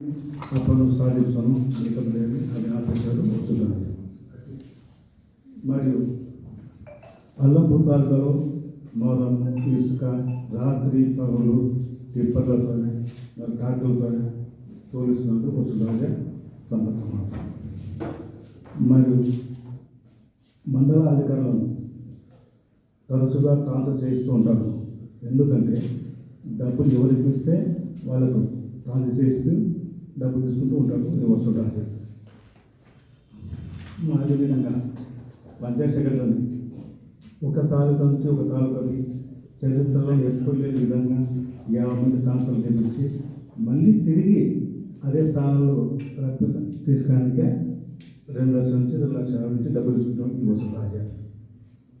ఆ సాధించను లేకపోతే అని అది ఆపేశారు వస్తున్నారు మరియు అల్లంపు తాలూకాలో మోరము ఇసుక రాత్రి పగలు టిప్పర్లతోనే మరి ట్రాక్టర్లతోనే తోలిస్తున్నట్టు వస్తున్నారు సంబంధం మరియు మండల అధికారులను తరచుగా ట్రాన్స్ఫర్ చేస్తూ ఉంటారు. ఎందుకంటే డబ్బులు ఎవరికి ఇస్తే వాళ్ళకు ట్రాన్స్ఫర్ చేస్తూ డబ్బులు తీసుకుంటూ ఉంటాడు నేను వస్తుంటాను వస్తుంటారు అదేవిధంగా పంచాయత్ సెక్రటరీ ఒక తాలూకా నుంచి ఒక తాలూకాకి చరిత్రలో ఎప్పుడు లేని విధంగా యాభై మంది ట్రాన్స్ఫర్ నుంచి మళ్ళీ తిరిగి అదే స్థానంలో రక్త తీసుకోవడానికే రెండు లక్షల నుంచి రెండు లక్షల నుంచి డబ్బులు తీసుకుంటాం ఈ వసూలు రాజా.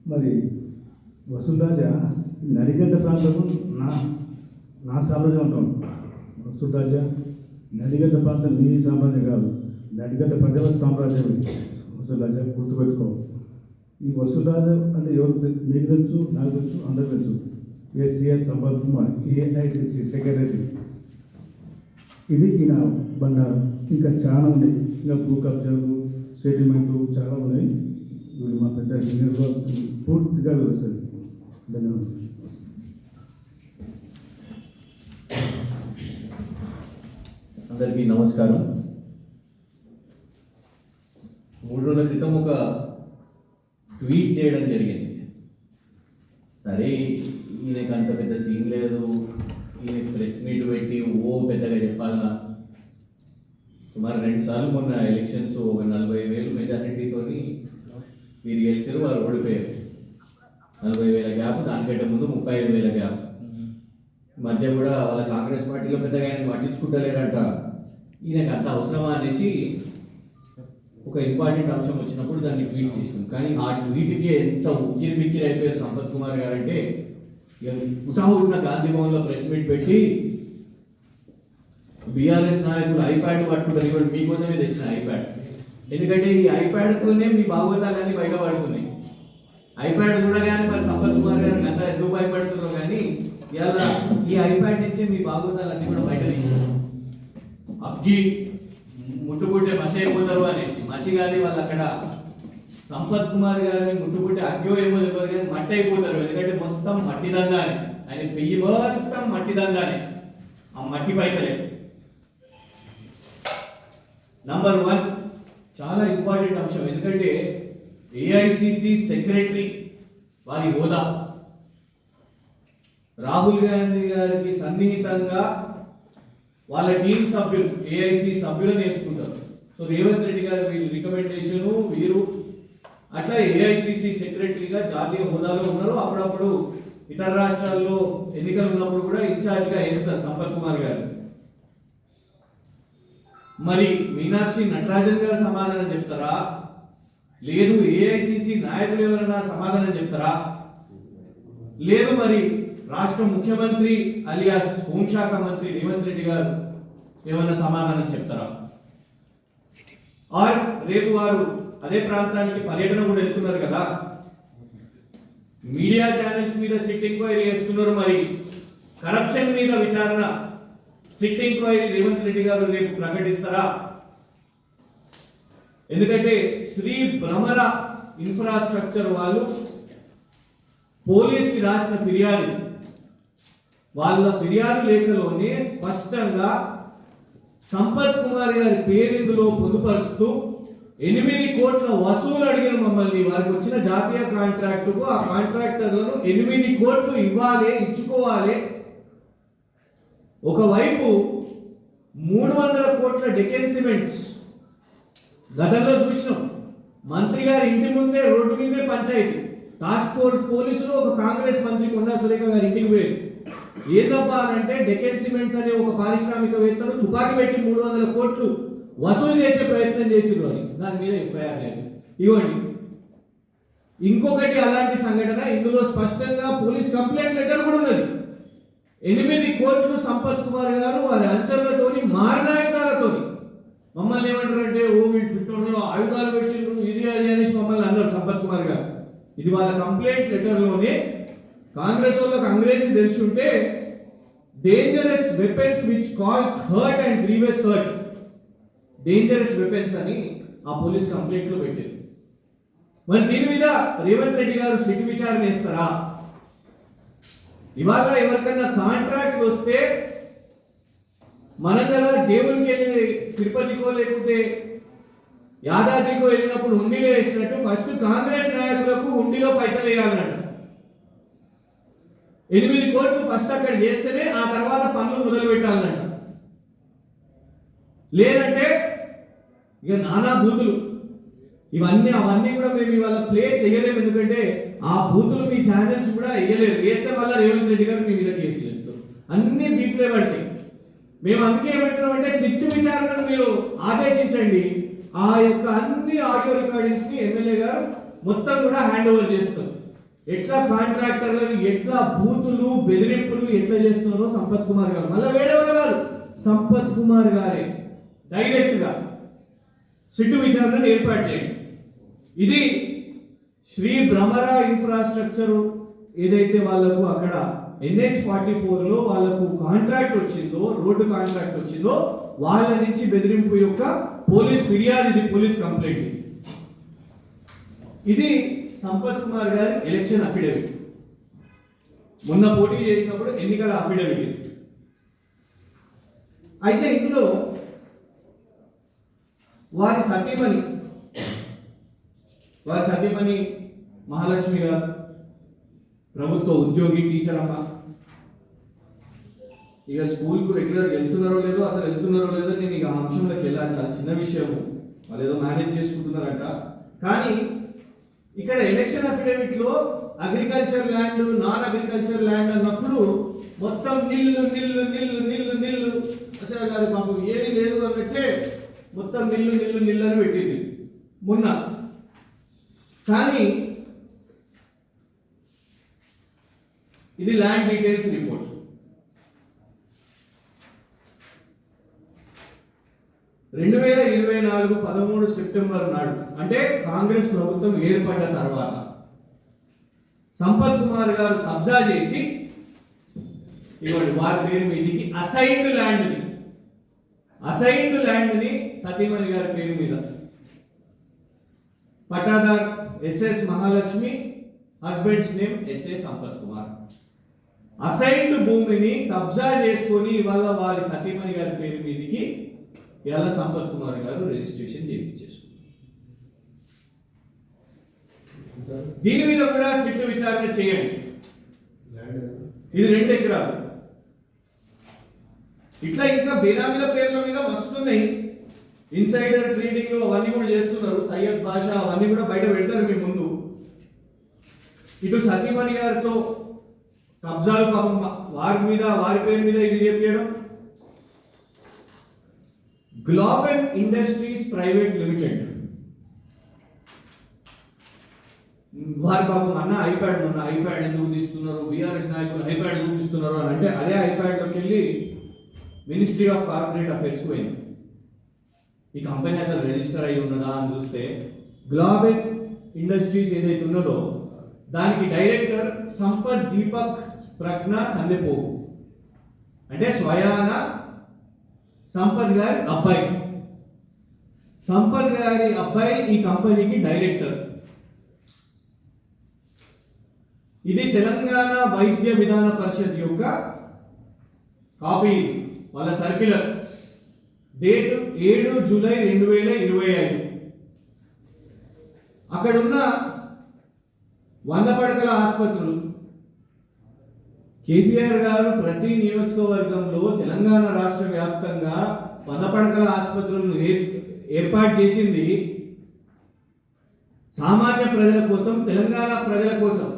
మరి వసుంధరాజ నడిగడ్డ ప్రాంతము నా నా సామ్రాజ్యం ఉంటాం వసుంధరాజ నడిగడ్డ ప్రాంతం నీ సామ్రాజ్యం కాదు. నడిగడ్డ ప్రజల సామ్రాజ్యం ఇది. గుర్తుపెట్టుకో. ఈ వసుంధరాజ అంటే ఎవరు మీకు తెలుసు నాకు తెలుసు అందరు తెలుసు. ACS Sampath Kumar AICC secretary. ఇది ఈయన బండారం. ఇంకా చాలా ఉన్నాయి. ఇంకా భూ కబ్జాలు సెటిల్మెంట్లు చాలా ఉన్నాయి. వీళ్ళు మా పెద్ద పూర్తిగా వివరిస్తుంది ధన్యవాదాలు. అందరికీ నమస్కారం. మూడు రోజుల క్రితం ఒక ట్వీట్ చేయడం జరిగింది. సరే ఈయనకి అంత పెద్ద సీన్ లేదు. ఈయన ప్రెస్ మీట్ పెట్టి ఓ పెద్దగా చెప్పాలన్నా. సుమారు రెండు సార్లు మొన్న ఎలక్షన్స్ ఒక నలభై వేలు మెజారిటీతోని మీరు గెలిచారు వారు ఓడిపోయారు. నలభై వేల గ్యాప్ దానికంటే ముందు ముప్పై ఐదు వేల గ్యాప్. మధ్య కూడా వాళ్ళ కాంగ్రెస్ పార్టీలో పెద్దగా ఆయన పట్టించుకుంటలేరంట ఈయనకు అంత అవసరమా అనేసి ఒక ఇంపార్టెంట్ అంశం వచ్చినప్పుడు దాన్ని ట్వీట్ చేసాం కానీ ఆ ట్వీట్కి ఎంత ఉక్కిరి బిక్కిరి అయిపోయారు సంపత్ కుమార్ గారు అంటే ఇక ఉన్న గాంధీ భవన్లో ప్రెస్ మీట్ పెట్టి బీఆర్ఎస్ నాయకులు ఐప్యాడ్ పట్టుకుంటారు. ఇవాళ మీకోసమే తెచ్చిన ఐప్యాడ్. ఎందుకంటే ఈ ఐప్యాడ్తోనే మీ భాగవతాలన్నీ బయట పడుతున్నాయి. ఐప్యాడ్ చూడగానే మరి సంపత్ కుమార్ గారు అంతా ఎందుకు భయపడుతున్నారో కానీ ఇలా ఈ ఐప్యాడ్ నుంచి మీ భాగవతాలన్నీ కూడా బయట తీస్తారు అబ్జి ముట్టుకుంటే మసి అయిపోతారు అనేసి మసి కానీ వాళ్ళు అక్కడ సంపత్ కుమార్ గారిని ముట్టుకుంటే అగ్యో ఏమో తెలియదు కానీ మట్టి అయిపోతారు. ఎందుకంటే మొత్తం మట్టి దందానే. ఆయన పెయ్యి మొత్తం మట్టి దందానే. ఆ మట్టి పైసలే. నంబర్ వన్ చాలా ఇంపార్టెంట్ అంశం. ఎందుకంటే ఏఐసిసి సెక్రటరీ వారి హోదా. రాహుల్ గాంధీ గారికి సన్నిహితంగా వాళ్ళ టీం సభ్యులు ఏఐసి సభ్యులను వేసుకుంటారు. సో రేవంత్ రెడ్డి గారు వీళ్ళు రికమెండేషన్ వీరు అట్లా ఏఐసిసి సెక్రటరీగా జాతీయ హోదాలో ఉన్నారు. అప్పుడప్పుడు ఇతర రాష్ట్రాల్లో ఎన్నికలు ఉన్నప్పుడు కూడా ఇన్ఛార్జ్గా వేస్తారు సంపత్ కుమార్ గారు. మరి మీనాక్షి నటరాజన్ గారు సమాధానం చెప్తారా? లేదు ఏఐసిసి నాయకులు ఎవరైనా సమాధానం చెప్తారా? లేదు మరి రాష్ట్ర ముఖ్యమంత్రి అలియాస్ హోంశాఖ మంత్రి రేవంత్ రెడ్డి గారు ఏమైనా సమాధానం చెప్తారా? ఆర్ రేపు వారు అదే ప్రాంతానికి పర్యటన కూడా వెళ్తున్నారు కదా? మీడియా ఛానల్స్ మీద సిట్ ఎంక్వైరీ చేస్తున్నారు మరి. కరప్షన్ మీద విచారణ. సిట్ ఎంక్వైరీ రేవంత్ రెడ్డి గారు రేపు ప్రకటిస్తారా? ఎందుకంటే శ్రీ భ్రమర ఇన్ఫ్రాస్ట్రక్చర్ వాళ్ళు పోలీస్కి రాసిన ఫిర్యాదు. వాళ్ళ ఫిర్యాదు లేఖలోనే స్పష్టంగా సంపత్ కుమార్ గారి పేరిందులో పొందుపరుస్తూ ఎనిమిది కోట్ల వసూలు అడిగిన మమ్మల్ని వారికి వచ్చిన జాతీయ కాంట్రాక్టుకు ఆ కాంట్రాక్టర్లను ఎనిమిది కోట్లు ఇవ్వాలి ఇచ్చుకోవాలి. ఒకవైపు మూడు వందల కోట్ల డెకెన్ సిమెంట్స్ గతంలో చూసినాం. మంత్రి గారి ఇంటి ముందే రోడ్డు మీదే పంచాయతీ. టాస్క్ ఫోర్స్ పోలీసులు ఒక కాంగ్రెస్ మంత్రి కొండా సురేఖ గారి ఇంటికి పోయారు. ఏందబ్బా అని అంటే డెకెన్ సిమెంట్స్ అనే ఒక పారిశ్రామికవేత్తలు తుపాకీ పెట్టి మూడు వందల కోట్లు వసూలు చేసే ప్రయత్నం చేసిండ్రు అని. దాని మీద ఎఫ్ఐఆర్ లేదు. ఇవ్వండి. ఇంకొకటి అలాంటి సంఘటన ఇందులో స్పష్టంగా పోలీస్ కంప్లైంట్ లెటర్ కూడా ఉన్నది. ఎనిమిది కోట్లు సంపత్ కుమార్ గారు వారి అంచనలతోని మారణాయుధాలతోని మమ్మల్ని ఏమంటారంటే ఓ వీళ్ళు ట్విట్టర్లో ఆయుధాలు పెట్టిండ్రు ఇది అది అనేసి మమ్మల్ని అన్నారు సంపత్ కుమార్ గారు. ఇది వాళ్ళ కంప్లైంట్ లెటర్లోనే కాంగ్రెస్ వాళ్ళకి అంగ్రేజీ తెలిసి ఉంటే dangerous weapons which cause hurt and grievous hurt dangerous weapons అని ఆ పోలీస్ కంప్లైంట్లో పెట్టారు. మరి దీని మీద రేవంత్ రెడ్డి గారు సిటీ విచారణ ఇస్తారా ఇవాళ ఎవరికన్నా కాంట్రాక్ట్ వస్తే మనం కదా దేవునికి వెళ్ళి తిరుపతికో లేకపోతే యాదాద్రికో వెళ్ళినప్పుడు హుండీలో వేసినట్టు ఫస్ట్ కాంగ్రెస్ నాయకులకు హుండీలో పైసలు వేయాలన్నట్టు ఎనిమిది కోట్లు ఫస్ట్ అక్కడ చేస్తేనే ఆ తర్వాత పనులు మొదలు పెట్టాలన్నట్టు లేదంటే ఇక నానా బూతులు. ఇవన్నీ అవన్నీ కూడా మేము ఇవాళ ప్లే చేయలేము ఎందుకంటే ఆ బూతులు మీ ఛానల్స్ కూడా వేయలేరు వేస్తే వల్ల రేవంత్ రెడ్డి గారు మీ మీద కేసులు వేస్తారు. అన్ని బీప్లే పడతాయి మేము అందుకే ఏమంటున్నాం అంటే సిట్టు విచారణను మీరు ఆదేశించండి. ఆ యొక్క అన్ని ఆడియో రికార్డింగ్స్ని ఎమ్మెల్యే గారు మొత్తం కూడా హ్యాండ్ ఓవర్ చేస్తారు. ఎట్లా కాంట్రాక్టర్లను ఎట్లా బూతులు బెదిరింపులు ఎట్లా చేస్తున్నారో సంపత్ కుమార్ గారు. మళ్ళీ వేరే వాళ్ళు సంపత్ కుమార్ గారే. డైరెక్ట్గా సిట్టు విచారణను ఏర్పాటు చేయండి. ఇది శ్రీ భ్రమర ఇన్ఫ్రాస్ట్రక్చర్ ఏదైతే వాళ్ళకు అక్కడ ఎన్హెచ్ ఫార్టీ ఫోర్లో వాళ్ళకు కాంట్రాక్ట్ వచ్చిందో రోడ్డు కాంట్రాక్ట్ వచ్చిందో వాళ్ళ నుంచి బెదిరింపు యొక్క పోలీస్ ఫిర్యాదు ఇది పోలీస్ కంప్లైంట్ ఇది సంపత్ కుమార్ గారి ఎలక్షన్ అఫిడవిట్ మొన్న పోటీ చేసినప్పుడు ఎన్నికల అఫిడవిట్ అయితే ఇందులో వారి సతీమణి వారి సతీమణి మహాలక్ష్మి గారు ప్రభుత్వ ఉద్యోగి టీచర్ అమ్మ ఇక స్కూల్కు రెగ్యులర్ వెళ్తున్నారో లేదో అసలు వెళ్తున్నారో లేదో నేను ఇక ఆ అంశంలోకి వెళ్ళాలి చాలా చిన్న విషయము. వాళ్ళు ఏదో మేనేజ్ చేసుకుంటున్నారంట. కానీ ఇక్కడ election అఫిడవిట్లో agriculture land non agriculture land అన్నప్పుడు మొత్తం నిల్లు నిల్లు నిల్లు నిల్లు నిల్లు అసలు గారు పాపం ఏమీ లేదు అన్నట్టే మొత్తం నిల్లు నిల్లు నిల్లు అని పెట్టింది. మొన్న. కానీ ఇది ల్యాండ్ డీటెయిల్స్ రిపోర్ట్ రెండు వేల ఇరవై నాలుగు పదమూడు సెప్టెంబర్ నాడు అంటే కాంగ్రెస్ ప్రభుత్వం ఏర్పడ్డ తర్వాత సంపత్ కుమార్ గారు కబ్జా చేసి ఇవ్వండి వారి పేరు మీదికి అసైన్డ్ ల్యాండ్ని అసైన్డ్ ల్యాండ్ని సతీమణి గారి పేరు మీద. పటాదార్ SS Mahalakshmi husband's name SA Sampath Kumar. Assigned భూమిని కబ్జా చేసుకొని ఇవాళ వారి సతీమణి గారి పేరు మీదకి ఇవాళ సంపత్ కుమార్ గారు రిజిస్ట్రేషన్ చేయించేసుకున్నారు దీని మీద కూడా సిట్టు విచారణ చేయండి. ఇది రెండు ఎకరాలు. ఇట్లా ఇంకా బేనామీల పేర్ల మీద వస్తున్నాయి. ఇన్సైడర్ ట్రేడింగ్ అవన్నీ కూడా చేస్తున్నారు. సయ్యద్ బాషా అవన్నీ కూడా బయట పెడతారు మీ ముందు. ఇటు సతీమణి గారితో కబ్జాలు పాపం వారి మీద వారి పేరు మీద ఇది చెప్పడం గ్లోబల్ ఇండస్ట్రీస్ ప్రైవేట్ లిమిటెడ్ వారి పాపం అన్న ఐప్యాడ్ మొన్న ఐప్యాడ్ ఎందుకు తీస్తున్నారు? బీఆర్ఎస్ నాయకులు ఐప్యాడ్ చూపిస్తున్నారు అని అంటే అదే ఐప్యాడ్లోకి వెళ్ళి మినిస్ట్రీ ఆఫ్ కార్పొరేట్ అఫేర్స్ పోయింది ఈ కంపెనీ అసలు రిజిస్టర్ అయి ఉన్నదా అని చూస్తే గ్లోబల్ ఇండస్ట్రీస్ ఏదైతే ఉన్నదో దానికి డైరెక్టర్ సంపత్ దీపక్ ప్రజ్ఞ సందిపో అంటే స్వయాన సంపత్ గారి అబ్బాయి. సంపత్ గారి అబ్బాయి ఈ కంపెనీకి డైరెక్టర్. ఇది తెలంగాణ వైద్య విధాన పరిషత్ యొక్క కాపీ వాళ్ళ సర్క్యులర్. డేట్ ఏడు జూలై రెండు వేల ఇరవై ఐదు. అక్కడున్న వంద పడకల ఆసుపత్రులు కేసీఆర్ గారు ప్రతి నియోజకవర్గంలో తెలంగాణ రాష్ట్ర వ్యాప్తంగా పదపడకల ఆసుపత్రులను ఏర్పాటు చేసింది సామాన్య ప్రజల కోసం తెలంగాణ ప్రజల కోసం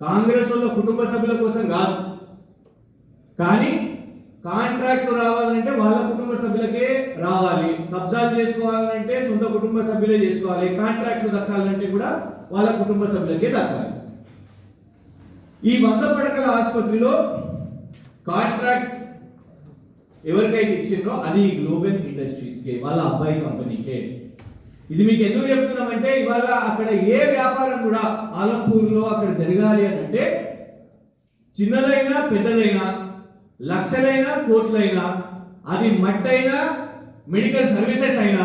కాంగ్రెస్ వాళ్ళ కుటుంబ సభ్యుల కోసం కాదు. కానీ కాంట్రాక్ట్ రావాలంటే వాళ్ళ కుటుంబ సభ్యులకే రావాలి. కబ్జాలు చేసుకోవాలంటే సొంత కుటుంబ సభ్యులే చేసుకోవాలి. కాంట్రాక్ట్ దక్కాలంటే కూడా వాళ్ళ కుటుంబ సభ్యులకే దక్కాలి. ఈ వంద పడకల ఆసుపత్రిలో కాంట్రాక్ట్ ఎవరికైతే ఇచ్చిండ్రో అది గ్లోబల్ ఇండస్ట్రీస్కే వాళ్ళ అబ్బాయి కంపెనీకే. ఇది మీకు ఎందుకు చెప్తున్నామంటే ఇవాళ అక్కడ ఏ వ్యాపారం కూడా ఆలంపూర్లో అక్కడ జరగాలి అని అంటే చిన్నదైనా పెద్దదైనా లక్షలైనా కోట్లైనా అది మట్టైనా మెడికల్ సర్వీసెస్ అయినా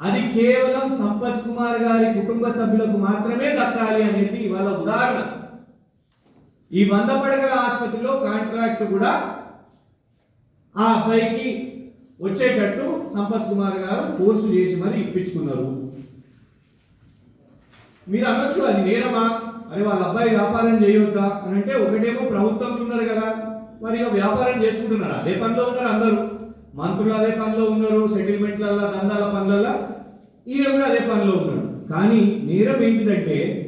అది కేవలం సంపత్ కుమార్ గారి కుటుంబ సభ్యులకు మాత్రమే దక్కాలి అనేది ఇవాళ ఉదాహరణ. ఈ వంద పడగల ఆసుపత్రిలో కాంట్రాక్ట్ కూడా ఆ అబ్బాయికి వచ్చేటట్టు సంపత్ కుమార్ గారు ఫోర్స్ చేసి మరి ఇప్పించుకున్నారు. మీరు అనొచ్చు అది నేరమా? అరే వాళ్ళ అబ్బాయి వ్యాపారం చేయొద్దా? అని అంటే ఒకటేమో ప్రభుత్వంలో ఉన్నారు కదా మరి వ్యాపారం చేసుకుంటున్నారు. అదే పనిలో ఉన్నారు అందరూ. మంత్రులు అదే పనిలో ఉన్నారు సెటిల్మెంట్లల్లో దందాల పనులలో ఈయన కూడా అదే పనిలో ఉన్నాడు. కానీ నేరం ఏంటిదంటే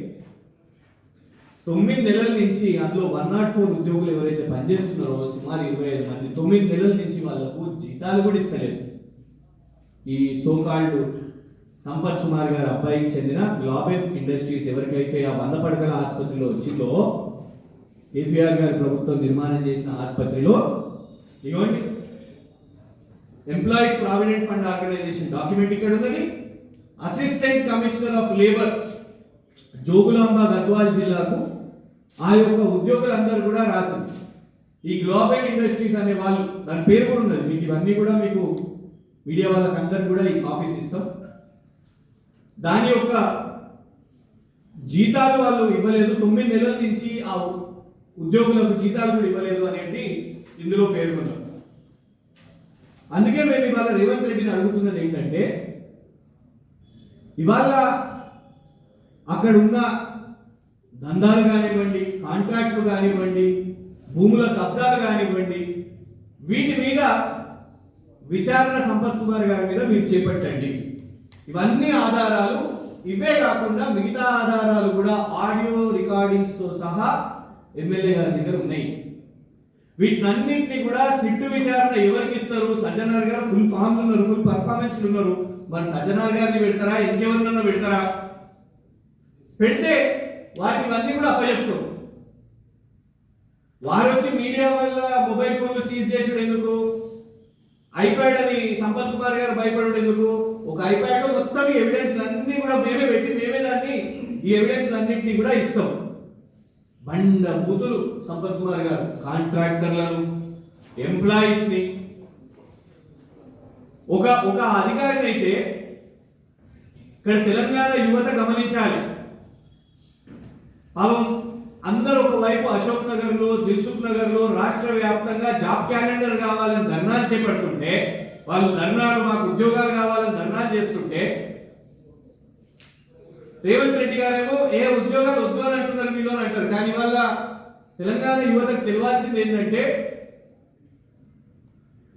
తొమ్మిది నెలల నుంచి అందులో వన్ నాట్ ఫోర్ ఉద్యోగులు ఎవరైతే పనిచేస్తున్నారో సుమారు ఇరవై ఐదు మంది తొమ్మిది నెలల నుంచి వాళ్ళకు జీతాలు కూడా ఇస్తలేదు. ఈ సోకాల్డ్ సంపత్ కుమార్ గారి అబ్బాయికి చెందిన గ్లోబల్ ఇండస్ట్రీస్ ఎవరికైతే ఆ వంద పడకల ఆసుపత్రిలో వచ్చిందో కేసీఆర్ గారి ప్రభుత్వం నిర్మాణం చేసిన ఆసుపత్రిలో ఇవ్వండి employees provident fund organization document ఇక్కడ ఉన్నది. Assistant commissioner of labour Jogulamba Gadwal జిల్లాకు ఆ యొక్క ఉద్యోగులందరూ కూడా రాసింది. ఈ గ్లోబల్ ఇండస్ట్రీస్ అనే వాళ్ళు దాని పేరు కూడా ఉన్నది. మీకు ఇవన్నీ కూడా మీకు మీడియా వాళ్ళకి అందరు కూడా ఈ కాపీస్ ఇస్తాం. దాని యొక్క జీతాలు వాళ్ళు ఇవ్వలేదు. తొమ్మిది నెలల నుంచి ఆ ఉద్యోగులకు జీతాలు కూడా ఇవ్వలేదు అనేది ఇందులో పేర్కొన్నాం. అందుకే మేము ఇవాళ రేవంత్ రెడ్డిని అడుగుతున్నది ఏంటంటే ఇవాళ అక్కడ ఉన్న దందాలు కానివ్వండి కాంట్రాక్ట్లు కానివ్వండి భూముల కబ్జాలు కానివ్వండి వీటి మీద విచారణ సంపత్ కుమార్ గారి మీద మీరు చేపట్టండి. ఇవన్నీ ఆధారాలు ఇవే కాకుండా మిగతా ఆధారాలు కూడా ఆడియో రికార్డింగ్స్తో సహా ఎమ్మెల్యే గారి దగ్గర ఉన్నాయి. వీటినన్నింటినీ కూడా సిట్టు విచారణ ఎవరికి ఇస్తారు? సజ్జనార్ గారు ఫుల్ ఫామ్ ఉన్నారు ఫుల్ పర్ఫార్మెన్స్ ఉన్నారు. మరి సజ్జనార్ గారిని పెడతారా? ఇంకెవరినన్నా పెడతారా? పెడితే వారికి ఇవన్నీ కూడా అప్పచెప్తాం. వారు వచ్చి మీడియా వల్ల మొబైల్ ఫోన్లు సీజ్ చేసాడు ఎందుకు ఐప్యాడ్ అని సంపత్ కుమార్ గారు భయపడడు ఎందుకు ఒక ఐప్యాడ్ మొత్తం ఈ ఎవిడెన్స్ అన్ని కూడా మేమే పెట్టి మేమే దాన్ని ఈ ఎవిడెన్స్ అన్నింటినీ కూడా ఇస్తాం. బండ బూతులు సంపత్ కుమార్ గారు కాంట్రాక్టర్లను ఎంప్లాయీస్ని ఒక ఒక అధికారిని అయితే ఇక్కడ తెలంగాణ యువత గమనించాలి. పాపం అందరూ ఒకవైపు అశోక్ నగర్లో దిల్సుఖ్ నగర్లో రాష్ట్ర వ్యాప్తంగా జాబ్ క్యాలెండర్ కావాలని ధర్నాలు చేపడుతుంటే వాళ్ళు ధర్నాలు మాకు ఉద్యోగాలు కావాలని ధర్నాలు చేస్తుంటే రేవంత్ రెడ్డి గారేమో ఏ ఉద్యోగాలు వద్దు అని అంటున్నారు మీలో అని అంటారు. కానీ వల్ల తెలంగాణ యువతకు తెలియాల్సింది ఏంటంటే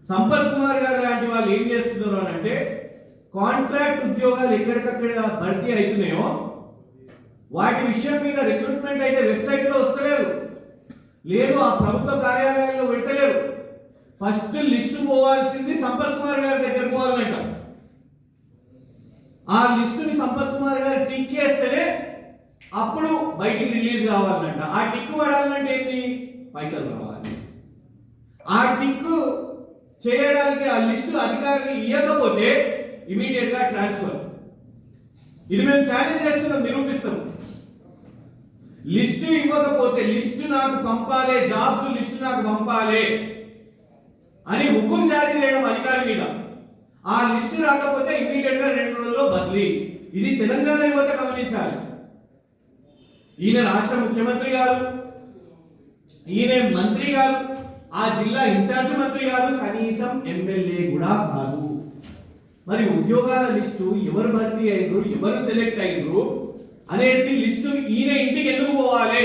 సంపత్ కుమార్ గారు లాంటి వాళ్ళు ఏం చేస్తున్నారు అని అంటే కాంట్రాక్ట్ ఉద్యోగాలు ఎక్కడికక్కడ భర్తీ అవుతున్నాయో వాటి విషయం మీద రిక్రూట్మెంట్ అయితే వెబ్సైట్లో వస్తలేదు. లేదు ఆ ప్రభుత్వ కార్యాలయాల్లో పెట్టలేరు ఫస్ట్ లిస్ట్ పోవాల్సింది సంపత్ కుమార్ గారి దగ్గర పోవాలంట. ఆ లిస్టుని సంపత్ కుమార్ గారు టిక్ చేస్తేనే అప్పుడు బయటికి రిలీజ్ కావాలంట. ఆ టిక్ పడాలంటే ఏంటి? పైసలు కావాలి. ఆ టిక్ చేయడానికి ఆ లిస్టు అధికారులు ఇవ్వకపోతే ఇమీడియట్గా ట్రాన్స్ఫర్ ఇది మేము ఛాలెంజ్ చేస్తున్నాం నిరూపిస్తాము లిస్టు ఇవ్వకపోతే లిస్టు నాకు పంపాలి జాబ్స్ లిస్టు నాకు పంపాలి అని హుకుం జారీ చేయడం అధికారి మీద. ఆ లిస్టు రాకపోతే ఇమీడియట్గా రెండు రోజుల్లో బదిలీ. ఇది తెలంగాణ యువత గమనించాలి. ఈయన రాష్ట్ర ముఖ్యమంత్రి గారు ఈయన మంత్రి గారు ఆ జిల్లా ఇన్ఛార్జ్ మంత్రి కాదు కనీసం ఎమ్మెల్యే కూడా కాదు. మరి ఉద్యోగాల లిస్టు ఎవరు భర్తీ అయినరు ఎవరు సెలెక్ట్ అయినరు అనేది లిస్టు ఈయన ఇంటికి ఎందుకు పోవాలి?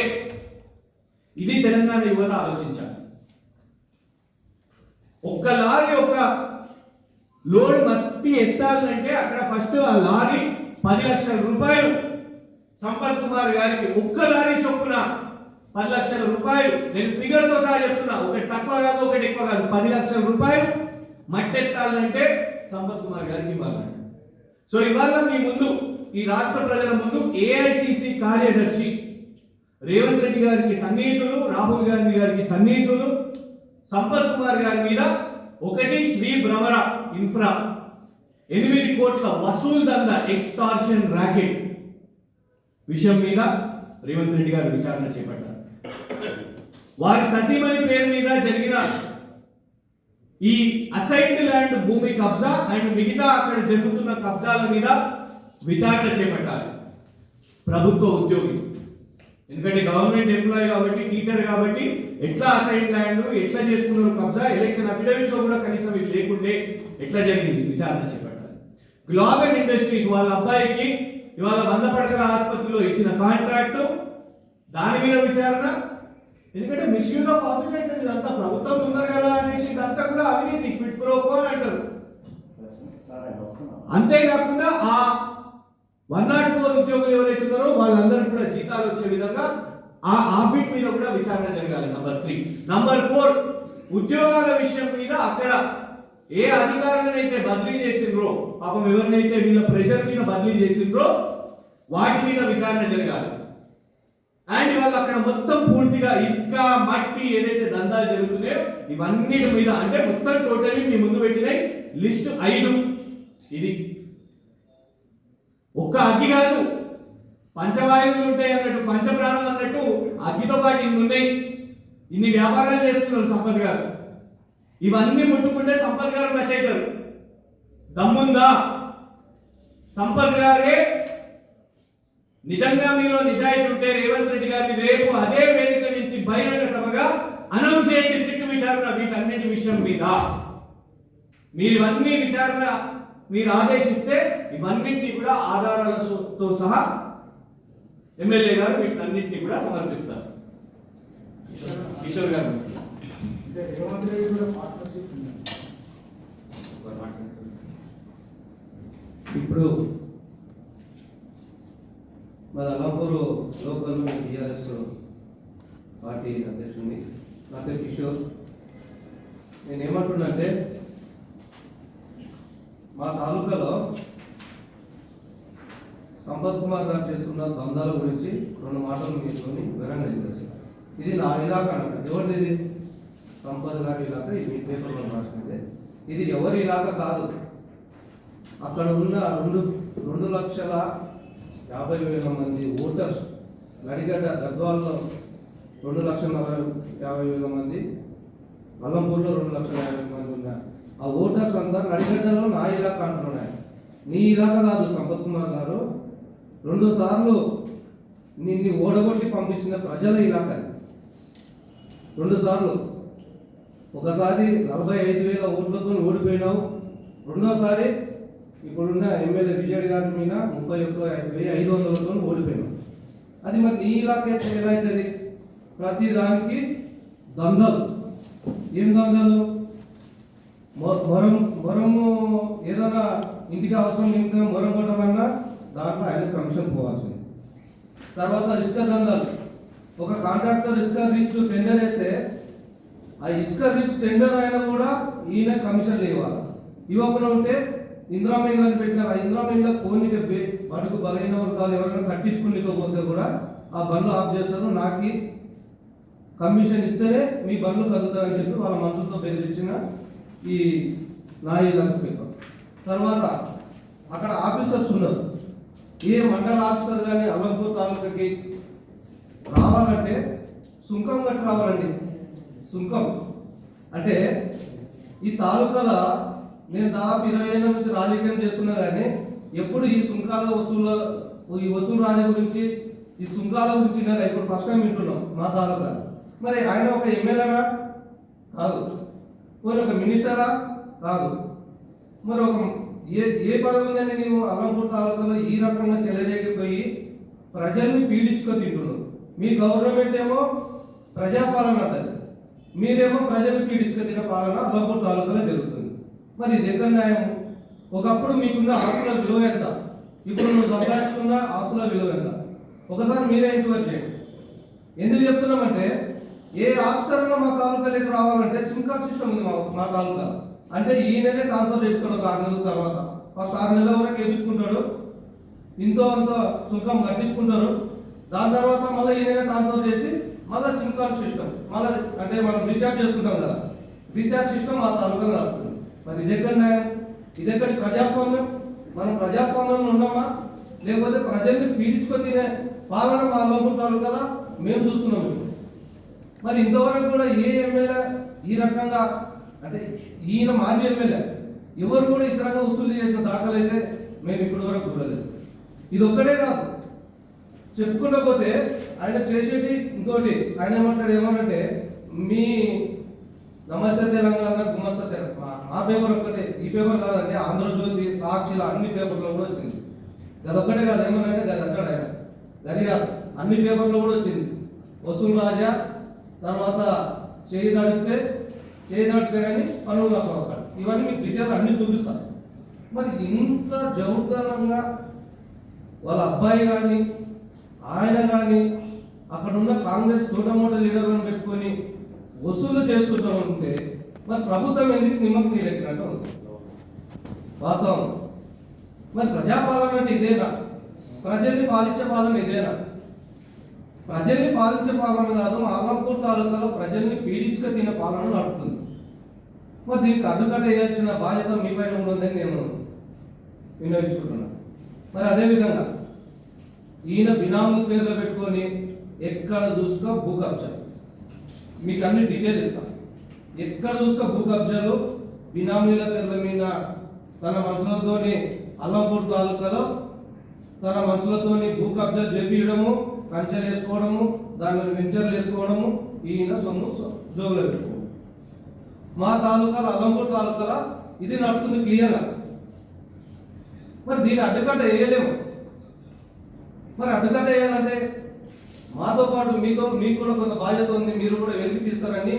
ఇది తెలంగాణ యువత ఆలోచించాలి. ఒక్క లారీ ఒక లోడ్ మట్టి ఎత్తాలంటే అక్కడ ఫస్ట్ ఆ లారీ పది లక్షల రూపాయలు. సంపత్ కుమార్ గారికి ఒక్క లారీ చొప్పున పది లక్షల రూపాయలు. నేను ఫిగర్తో సహా చెప్తున్నా ఒకటి తక్కువ కాదు ఒకటి ఎక్కువ కాదు. పది లక్షల రూపాయలు మట్టి ఎత్తాలంటే సంపత్ కుమార్ గారికి ఇవ్వాలి సో ఇవాళ మీ ముందు ఈ రాష్ట్ర ప్రజల ముందు ఏఐసిసి కార్యదర్శి రేవంత్ రెడ్డి గారికి సన్నిహితులు రాహుల్ గాంధీ గారికి సన్నిహితులు సంపత్ కుమార్ గారి మీద ఒకటి శ్రీ భ్రమర ఇన్ఫ్రా ఎనిమిది కోట్ల వసూలు దంద ఎక్స్టార్షన్ ర్యాకెట్ విషయం మీద రేవంత్ రెడ్డి గారు విచారణ చేపట్టారు. వారి సతీమణి పేరు మీద జరిగిన ఈ అసైన్డ్ ల్యాండ్ భూమి కబ్జా అండ్ మిగతా అక్కడ జరుగుతున్న కబ్జాల మీద విచారణ చేపట్టాలి. ప్రభుత్వ ఉద్యోగి. ఎందుకంటే గవర్నమెంట్ ఎంప్లాయీ కాబట్టి టీచర్ కాబట్టి ఎట్లా అసైన్ ల్యాండ్ ఎట్లా చేసుకున్నారు కబ్జా ఎలక్షన్ అఫిడవిట్లో కూడా కనీసం ఇది లేకుండే ఎట్లా జరిగింది విచారణ చేపట్టాలి. గ్లోబల్ ఇండస్ట్రీస్ వాళ్ళ అబ్బాయికి ఇవాళ వంద పడకల ఆసుపత్రిలో ఇచ్చిన కాంట్రాక్ట్ దాని మీద విచారణ. ఎందుకంటే మిస్యూజ్ ఆఫ్ ఆఫీస్ అయితే ఇదంతా ప్రభుత్వం ఉన్నారు కదా అనేసి ఇదంతా కూడా అవినీతి క్విట్ ప్రోకో అని అంటారు. అంతేకాకుండా ఆ వన్ నాట్ ఫోర్ ఉద్యోగులు ఎవరైతే ఉన్నారో వాళ్ళందరూ కూడా జీతాలు వచ్చే విధంగా ఆ ఆబిట్ మీద కూడా విచారణ జరగాలి. నంబర్ త్రీ నంబర్ ఫోర్ ఉద్యోగాల విషయం మీద అక్కడ ఏ అధికారులనైతే బదిలీ చేసిండ్రో పాపం ఎవరినైతే వీళ్ళ ప్రెషర్ మీద బదిలీ చేసిండ్రో వాటి మీద విచారణ జరగాలి. అండ్ వాళ్ళు అక్కడ మొత్తం పూర్తిగా ఇసుక మట్టి ఏదైతే దందాలు జరుగుతున్నాయో ఇవన్నీ మీద అంటే మొత్తం టోటలీ మీ ముందు పెట్టినాయి. లిస్ట్ ఐదు. ఇది ఒక్క అగ్గి కాదు. పంచవాయువులు ఉంటాయి అన్నట్టు పంచప్రాణం అన్నట్టు అగ్గితో పాటు ఇన్ని ఉన్నాయి. ఇన్ని వ్యాపారాలు చేస్తున్నారు సంపత్ గారు. ఇవన్నీ ముట్టుకుంటే సంపత్ గారు నశ అవుతారు. దమ్ముందా? సంపత్ గారే నిజంగా మీలో నిజాయితీ ఉంటే రేవంత్ రెడ్డి గారిని రేపు అదే వేదిక నుంచి బహిరంగ సభగా అనౌన్స్ చేయండి సిట్టు విచారణ వీటన్నిటి విషయం మీద. మీరు అన్ని విచారణ మీరు ఆదేశిస్తే ఇవన్నింటినీ కూడా ఆధారాలతో సహా ఎమ్మెల్యే గారు వీటన్నింటినీ కూడా సమర్పిస్తారు. కిషోర్ గారు. అంటే రేవంత్ రెడ్డి కూడా పార్ట్నర్షిప్ ఉంది. ఇప్పుడు మా అల్లంపూర్ లోకల్ టీఆర్ఎస్ పార్టీ అధ్యక్షుడిని నా పేరు కిషోర్. నేను ఏమంటున్నంటే మా తాలూకాలో సంపత్ కుమార్ గారు చేస్తున్న దందాల గురించి రెండు మాటలు తీసుకొని వివరంగా చెప్పేస్తాను ఇది నా ఇలాకా ఎవరిది? ఇది సంపత్ గారి ఇలాక ఇది మీ పేపర్లో రాసినదే. ఇది ఎవరి ఇలాక కాదు. అక్కడ ఉన్న రెండు రెండు లక్షల యాభై వేల మంది ఓటర్స్ నడిగడ్డ గద్వాల్లో రెండు లక్షల నలభై యాభై వేల మంది అల్లంపూర్లో రెండు లక్షల యాభై ఆ ఓటర్స్ అందరూ నడిగడ్డలో నా ఇలాకా అంటున్నాయి. నీ ఇలాకా కాదు సంపత్ కుమార్ గారు. రెండు సార్లు నిన్ను ఓడగొట్టి పంపించిన ప్రజల ఇలాకా రెండు సార్లు. ఒకసారి నలభై ఐదు వేల ఓట్లతో ఓడిపోయినావు. రెండోసారి ఇప్పుడున్న ఎమ్మెల్యే విజయ్ గారి మీద ముప్పై ఒక్క వెయ్యి ఐదు వందలతో ఓడిపోయినావు. అది మరి నీ ఇలాకే ఎలా అవుతుంది ప్రతి దానికి దందలు. ఏం దందలు? మొరం మొరము ఏదైనా ఇంటికి అవసరం నిమిత్తం మొరం కొట్టాలన్నా దాంట్లో ఆయన కమిషన్ పోవాల్సింది. తర్వాత ఇసుక దందాలు ఒక కాంట్రాక్టర్ ఇసుక రీచ్ టెండర్ వేస్తే ఆ ఇసుక రీచ్ టెండర్ అయినా కూడా ఈయన కమిషన్ ఇవ్వాలి ఇవ్వకుండా ఉంటే ఇంద్రామైన్లను పెట్టినారు. ఆ ఇంద్రామైన్లో కోనిక బడుకు బలైన వర్గాలు ఎవరైనా కట్టించుకునికపోతే కూడా ఆ బండ్లు ఆఫ్ చేస్తారు. నాకు కమిషన్ ఇస్తేనే మీ బండ్లు కదులుతాయని చెప్పి వాళ్ళ మనుషులతో బెదిరించిన ఈ నాయీలకు పేపర్. తర్వాత అక్కడ ఆఫీసర్స్ ఉన్నారు. ఏ మండల ఆఫీసర్ కానీ అలంపూర్ తాలూకాకి రావాలంటే సుంకం కట్టి రావాలండి. సుంకం. అంటే ఈ తాలూకాల నేను దాదాపు ఇరవై ఏళ్ళ నుంచి రాజకీయం చేస్తున్నా కానీ ఎప్పుడు ఈ సుంకాల వసూళ్ళ ఈ వసూలు రాజ గురించి ఈ సుంకాల గురించి నేను ఇప్పుడు ఫస్ట్ టైం వింటున్నాం మా తాలూకా మరి ఆయన ఒక ఎమ్మెల్యేనా? కాదు. పోనీ ఒక మినిస్టరా? కాదు. మరి ఒక ఏ ఏ పదవి నీవు అల్లంపూర్ తాలూకాలో ఈ రకంగా చెలరేగిపోయి ప్రజల్ని పీడించుకో తింటున్నావు? మీ గవర్నమెంట్ ఏమో ప్రజాపాలన అంటది. మీరేమో ప్రజలు పీడించుకో తిన పాలన అల్లంపూర్ తాలూకాలో జరుగుతుంది. మరి ఇది ఎక్కడ న్యాయం? ఒకప్పుడు మీకున్న ఆస్తుల విలువ ఎంత? ఇప్పుడు నువ్వు సంపాదించుకున్న ఆస్తుల విలువ ఎంత? ఒకసారి మీరే ఎంక్వైరీ చేయండి. ఎందుకు చెప్తున్నామంటే ఏ ఆఫీసర్ మా తాలూకాలోకి రావాలంటే సిమ్ కార్డ్ సిస్టమ్ ఉంది మా మా తాలూకా. అంటే ఈయననే ట్రాన్స్ఫర్ చేపిస్తాడు ఒక ఆరు నెలల తర్వాత. ఫస్ట్ ఆరు నెలల వరకు వేయించుకుంటాడు ఇంతో అంత సుంకం కట్టించుకుంటారు. దాని తర్వాత మళ్ళీ ఈయన ట్రాన్స్ఫర్ చేసి మళ్ళీ సిమ్ కార్డ్ సిస్టమ్ మళ్ళీ అంటే మనం రీఛార్జ్ చేసుకుంటాం కదా. రీఛార్జ్ సిస్టమ్ మా తాలూకా నడుస్తుంది మరి ఇది ఎక్కడ న్యాయం? ఇది ఎక్కడి ప్రజాస్వామ్యం? మనం ప్రజాస్వామ్యంలో ఉన్నామా? లేకపోతే ప్రజల్ని పీడించుకొని తినే పాలన మా లోపల తాలూకాలో మేము చూస్తున్నాం. ఇప్పుడు మరి ఇంతవరకు కూడా ఏ ఎమ్మెల్యే ఈ రకంగా అంటే ఈయన మాజీ ఎమ్మెల్యే ఎవరు కూడా ఇతరంగా వసూలు చేసిన దాఖలు అయితే మేము ఇప్పటి వరకు చూడలేదు. ఇది ఒక్కటే కాదు. చెప్పుకుంటూ పోతే ఆయన చేసేటి ఇంకోటి ఆయన ఏమంటాడు ఏమనంటే మీ నమస్తే తెలంగాణ గుమస్త తెలంగాణ మా- పేపర్ ఒక్కటే ఈ పేపర్ కాదండి ఆంధ్రజ్యోతి సాక్షిల అన్ని పేపర్లో కూడా వచ్చింది. అది ఒక్కటే కాదు ఏమనంటే అది అంటాడు ఆయన. అది కాదు అన్ని పేపర్లో కూడా వచ్చింది. వసూల్ రాజా తర్వాత చేయి దాడితే చేయి దాడితే కానీ పనులు నష్టం ఒకటి ఇవన్నీ మీకు డీటెయిల్ అన్ని చూపిస్తాను. మరి ఇంత జౌతనంగా వాళ్ళ అబ్బాయి కానీ ఆయన కానీ అక్కడ ఉన్న కాంగ్రెస్ తోటమూట లీడర్లను పెట్టుకొని వసూలు చేస్తుంటా ఉంటే మరి ప్రభుత్వం ఎందుకు నిమ్మకు నీరెక్కినట్టు ఉంది? వాస్తవం. మరి ప్రజాపాలన అంటే ఇదేనా? ప్రజల్ని పాలించే పాలన ఇదేనా? ప్రజల్ని పాలించే పాలన కాదు మా ఆలంపూర్ తాలూకాలో ప్రజల్ని పీడించుక తినే పాలన నడుస్తుంది మరి దీనికి అడ్డుకట్ట వేయాల్సిన బాధ్యత మీ పైన ఉందని నేను వినియోగించుకుంటున్నాను మరి అదేవిధంగా ఈయన బినామీ పేర్లు పెట్టుకొని ఎక్కడ చూసుకో భూ కబ్జాలు. మీకు అన్ని డీటెయిల్ ఇస్తాను. ఎక్కడ చూసుకో భూ కబ్జాలు బినామీల పేర్ల మీద తన మనుషులతోని అల్లంపూర్ తాలూకాలో తన మనుషులతోని భూ కబ్జా చేపించడము కంచెలు వేసుకోవడము దానిలో వెంచర్లు వేసుకోవడము ఈయన సొమ్ము సొ- పెట్టుకోవడం మా తాలూకాలో అల్లంపూర్ తాలూకాల ఇది నడుస్తుంది క్లియర్గా మరి దీన్ని అడ్డుకట్ట వేయలేము. మరి అడ్డుకట్ట వేయాలంటే మాతో పాటు మీతో మీకు కూడా కొంత బాధ్యత ఉంది మీరు కూడా వెలికి తీస్తారని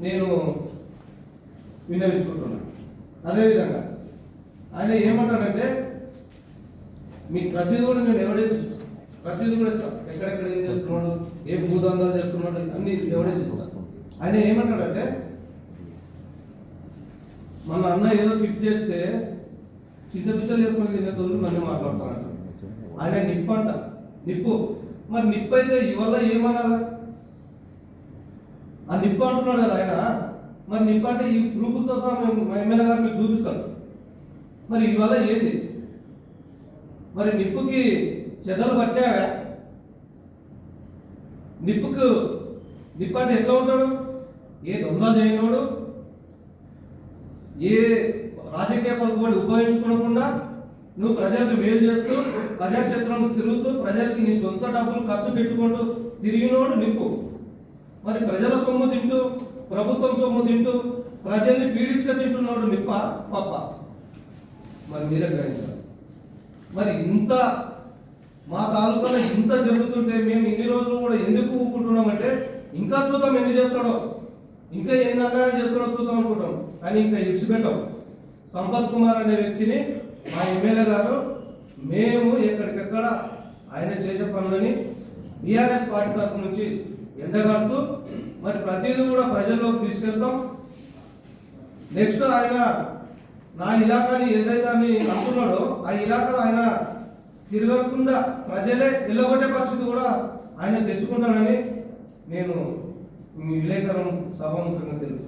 నేను విన్నవించుకుంటున్నాను అదేవిధంగా ఆయన ఏమంటాడంటే మీకు ప్రతిదీ కూడా నేను ఎవడేది ప్రతిదీ కూడా ఇస్తాం. ఎక్కడెక్కడ ఏం చేస్తున్నాడు ఏ భూదందాలు చేస్తున్నాడు అన్ని ఎవడే చూస్తాం ఆయన ఏమంటాడంటే మన అన్న ఏదో పిక్ చేస్తే చింత పిచ్చలు చెప్పుకుని తినే తోళ్ళు నన్ను మాట్లాడుతున్నాడు ఆయన నిప్పు అంట. నిప్పు. మరి నిప్పు అయితే ఇవల్ల ఏమనాలా? ఆ నిప్పు అంటున్నాడు కదా ఆయన. మరి నిప్పు అంటే ఈ గ్రూపులతో సహా మేము మా ఎమ్మెల్యే గారు మీకు చూపిస్తాం. మరి ఇవాళ ఏంది? మరి నిప్పుకి చెదలు పట్టావా? నిప్పుకు నిప్పు అంటే ఎట్లా ఉంటాడు? ఏ దొంగ చేయనోడు ఏ రాజకీయ పలుకుబడి ఉపయోగించుకోకుండా నువ్వు ప్రజలకు మేలు చేస్తూ ప్రజాక్షేత్రంలో తిరుగుతూ ప్రజలకి నీ సొంత డబ్బులు ఖర్చు పెట్టుకుంటూ తిరిగినోడు నిప్పు. మరి ప్రజల సొమ్ము తింటూ ప్రభుత్వం సొమ్ము తింటూ ప్రజల్ని పీడించుక తింటున్నాడు నిప్ప పప్ప. మరి మీరే గ్రహించాలి. మరి ఇంత మా తాలూకాలో ఇంత జరుగుతుంటే మేము ఇన్ని రోజులు కూడా ఎందుకు ఊపుకుంటున్నామంటే ఇంకా చూద్దాం ఎన్ని చేస్తాడో. ఇంకా ఎన్ని అన్యాయం చేస్తాడో చూద్దాం అనుకుంటాం. కానీ ఇంకా ఇడిచిపెట్టాం సంపత్ కుమార్ అనే వ్యక్తిని మా ఎమ్మెల్యే గారు మేము ఎక్కడికెక్కడ ఆయన చేసే పనులని బీఆర్ఎస్ పార్టీ తరఫు నుంచి ఎండగడుతూ మరి ప్రతిదీ కూడా ప్రజల్లోకి తీసుకెళ్తాం. నెక్స్ట్ ఆయన నా ఇలాకాని ఏదైతే అని అంటున్నాడో ఆ ఇలాకాలో ఆయన తిరగకుండా ప్రజలే నిలబడే పరిస్థితి కూడా ఆయన తెచ్చుకుంటానని నేను మీ విలేకరం సభాముఖంగా తెలుసు